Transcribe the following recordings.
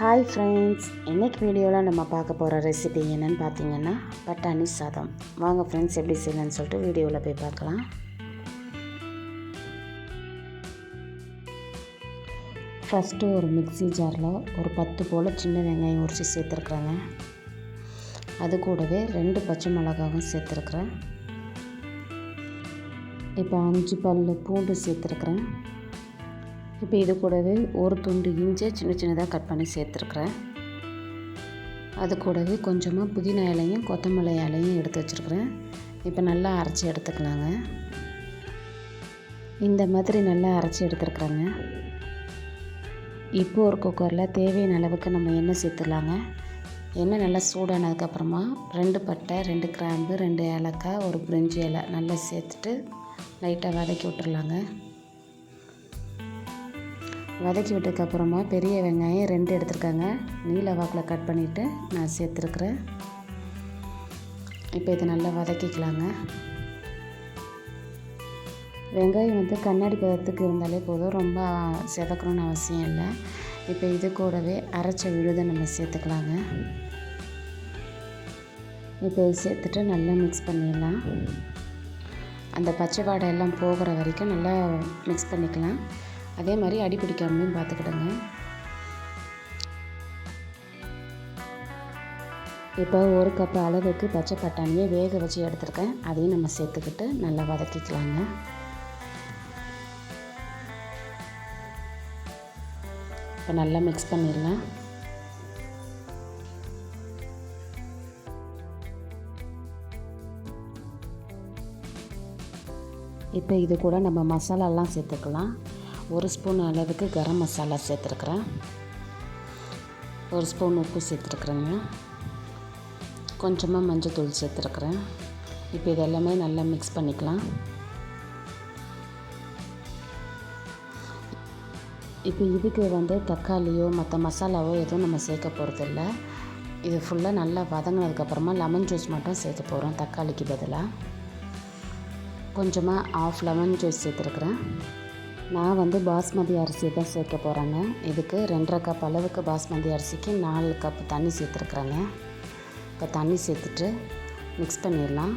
Hi friends இன்றைக்கி வீடியோவில் நம்ம பார்க்க போகிற ரெசிபி என்னன்னு பார்த்தீங்கன்னா பட்டாணி சாதம். வாங்க ஃப்ரெண்ட்ஸ் எப்படி செய்யலாம்னு சொல்லிட்டு வீடியோவில் போய் பார்க்கலாம். ஃபஸ்ட்டு ஒரு மிக்சி ஜாரில் ஒரு பத்து போல் சின்ன வெங்காயம் உரித்து சேர்த்துருக்குறேங்க. அது கூடவே ரெண்டு பச்சை மிளகாவும் சேர்த்துருக்குறேன். இப்போ அஞ்சு பல் பூண்டு சேர்த்துருக்குறேன். இப்போ இது கூடவே ஒரு துண்டு இஞ்சி சின்ன சின்னதாக கட் பண்ணி சேர்த்துருக்குறேன். அது கூடவே கொஞ்சமாக புதினா இலையும் கொத்தமல்லி இலையும் எடுத்து வச்சுருக்குறேன். இப்போ நல்லா அரைச்சி எடுத்துக்கலாங்க. இந்த மாதிரி நல்லா அரைச்சி எடுத்துருக்குறேங்க. இப்போ ஒரு குக்கரில் தேவையான அளவுக்கு நம்ம எண்ணெய் சேர்த்துடலாங்க. எண்ணெய் நல்லா சூடானதுக்கப்புறமா ரெண்டு பட்டை ரெண்டு கிராம்பு ரெண்டு ஏலக்காய் ஒரு பிரிஞ்சி இலை நல்லா சேர்த்துட்டு லைட்டாக வதக்கி விட்டுறலாங்க வதக்கி விட்டதுக்கப்புறமா பெரிய வெங்காயம் ரெண்டு எடுத்துருக்காங்க. நீல வாக்கில் கட் பண்ணிவிட்டு நான் சேர்த்துருக்குறேன். இப்போ இதை நல்லா வதக்கிக்கலாங்க. வெங்காயம் வந்து கண்ணாடி பதத்துக்கு இருந்தாலே போதும். ரொம்ப செதக்கணும்னு அவசியம் இல்லை. இப்போ இது கூடவே அரைச்ச விழுதை நம்ம சேர்த்துக்கலாங்க. இப்போ இது சேர்த்துட்டு நல்லா மிக்ஸ் பண்ணிடலாம். அந்த பச்சை வாடை எல்லாம் போகிற வரைக்கும் நல்லா மிக்ஸ் பண்ணிக்கலாம். அதே மாதிரி அடி பிடிக்காமலையும் பார்த்துக்கிடுங்க. இப்போ ஒரு கப் அளவுக்கு பச்சை பட்டாணியை வேக வச்சு எடுத்துருக்கேன். அதையும் நம்ம சேர்த்துக்கிட்டு நல்லா வதக்கிக்கலாங்க. இப்போ நல்லா மிக்ஸ் பண்ணிடலாம். இப்போ இது கூட நம்ம மசாலாலாம் சேர்த்துக்கலாம். ஒரு ஸ்பூன் அளவுக்கு கரம் மசாலா சேர்த்துருக்குறேன். ஒரு ஸ்பூன் உப்பு சேர்த்துருக்குறேங்க. கொஞ்சமாக மஞ்சள் சேர்த்துருக்குறேன். இப்போ இது எல்லாமே நல்லா மிக்ஸ் பண்ணிக்கலாம். இப்போ இதுக்கு வந்து தக்காளியோ மற்ற மசாலாவோ எதுவும் நம்ம சேர்க்க போகிறதில்ல இது ஃபுல்லாக நல்லா வதங்கினதுக்கப்புறமா லெமன் ஜூஸ் மட்டும் சேர்த்து போகிறோம் தக்காளிக்கு பதிலாக கொஞ்சமாக ஆஃப் லெமன் ஜூஸ் சேர்த்துருக்குறேன். நான் வந்து பாஸ்மதி அரிசி தான் சேர்க்க போகிறேங்க இதுக்கு ரெண்டரை கப் அளவுக்கு பாஸ்மதி அரிசிக்கு நாலு கப் தண்ணி சேர்த்துருக்குறேங்க. இப்போ தண்ணி சேர்த்துட்டு மிக்ஸ் பண்ணிடலாம்.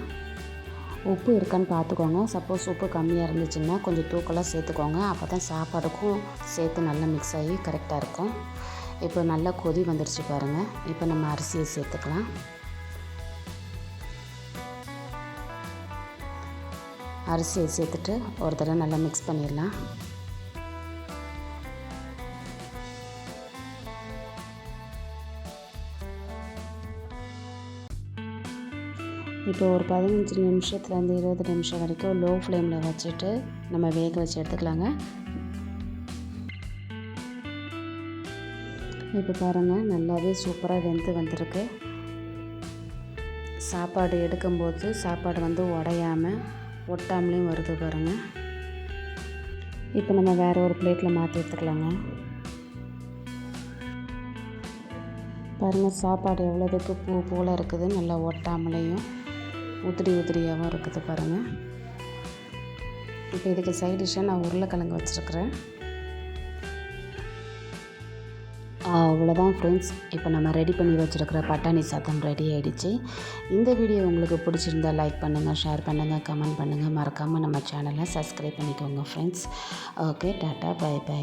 உப்பு இருக்கான்னு பார்த்துக்கோங்க. சப்போஸ் உப்பு கம்மியாக இருந்துச்சுன்னா கொஞ்சம் தூக்கலாக சேர்த்துக்கோங்க. அப்போ தான் சாப்பாடுக்கும் சேர்த்து நல்லா மிக்ஸ் ஆகி கரெக்டாக இருக்கும். இப்போ நல்லா கொதி வந்துடுச்சு பாருங்கள் இப்போ நம்ம அரிசியை சேர்த்துக்கலாம். அரிசியை சேர்த்துட்டு ஒரு தடவை நல்லா மிக்ஸ் பண்ணிடலாம். இப்போ ஒரு பதினஞ்சு நிமிஷத்துலேருந்து இருபது நிமிஷம் வரைக்கும் லோ ஃப்ளேமில் வச்சுட்டு நம்ம வேக வச்சு எடுத்துக்கலாங்க. இப்போ பாருங்கள் நல்லாவே சூப்பராக வெந்து வந்திருக்கு. சாப்பாடு எடுக்கும்போது சாப்பாடு வந்து உடையாமல் ஒட்டாமலேயும் வருது பாருங்கள் இப்போ நம்ம வேறு ஒரு பிளேட்டில் மாற்றி எடுத்துக்கலாங்க. பாருங்கள் சாப்பாடு எவ்வளோதுக்கு பூ போல் இருக்குது. நல்லா ஒட்டாமலேயும் உதிரி உதிரியாகவும் இருக்குது பாருங்கள் இப்போ இதுக்கு சைட் டிஷ்ஷாக நான் உருளைக்கிழங்கு வச்சுருக்குறேன். அவ்வளோதான் ஃப்ரெண்ட்ஸ் இப்போ நம்ம ரெடி பண்ணி வச்சுருக்கிற பட்டாணி சாதம் ரெடி ஆகிடுச்சு இந்த வீடியோ உங்களுக்கு பிடிச்சிருந்தால் லைக் பண்ணுங்கள் ஷேர் பண்ணுங்கள் கமெண்ட் பண்ணுங்கள் மறக்காமல் நம்ம சேனலை சப்ஸ்கிரைப் பண்ணிக்கோங்க friends okay tata bye bye